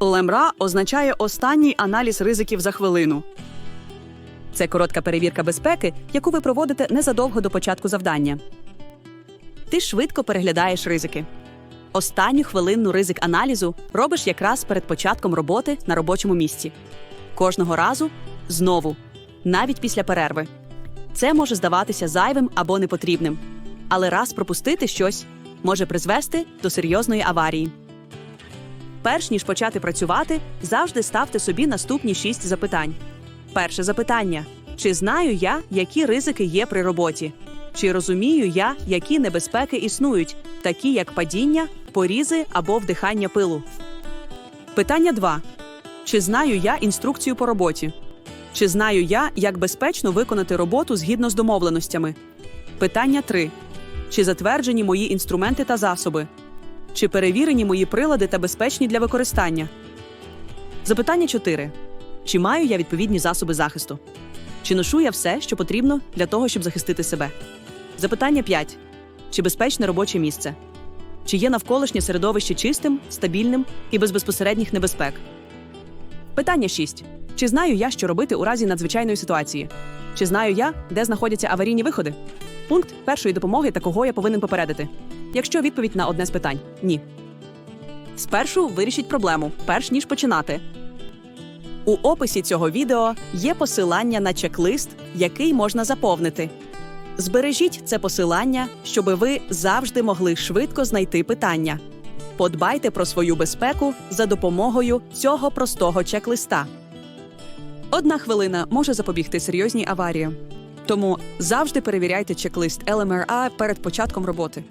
ЛМРА означає останній аналіз ризиків за хвилину. Це коротка перевірка безпеки, яку ви проводите незадовго до початку завдання. Ти швидко переглядаєш ризики. Останню хвилинну ризик аналізу робиш якраз перед початком роботи на робочому місці. Кожного разу знову, навіть після перерви. Це може здаватися зайвим або непотрібним, але раз пропустити щось може призвести до серйозної аварії. Перш ніж почати працювати, завжди ставте собі наступні шість запитань. Перше запитання: чи знаю я, які ризики є при роботі? Чи розумію я, які небезпеки існують, такі як падіння, порізи або вдихання пилу? Питання 2. Чи знаю я інструкцію по роботі? Чи знаю я, як безпечно виконати роботу згідно з домовленостями? Питання 3. Чи затверджені мої інструменти та засоби? Чи перевірені мої прилади та безпечні для використання? Запитання 4. Чи маю я відповідні засоби захисту? Чи ношу я все, що потрібно для того, щоб захистити себе? Запитання 5. Чи безпечне робоче місце? Чи є навколишнє середовище чистим, стабільним і без безпосередніх небезпек? Питання 6. Чи знаю я, що робити у разі надзвичайної ситуації? Чи знаю я, де знаходяться аварійні виходи? Пункт першої допомоги та кого я повинен попередити? Якщо відповідь на одне з питань ні. Спершу вирішіть проблему, перш ніж починати. У описі цього відео є посилання на чек-лист, який можна заповнити. Збережіть це посилання, щоб ви завжди могли швидко знайти питання. Подбайте про свою безпеку за допомогою цього простого чек-листа. Одна хвилина може запобігти серйозній аварії. Тому завжди перевіряйте чек-лист LMRA перед початком роботи.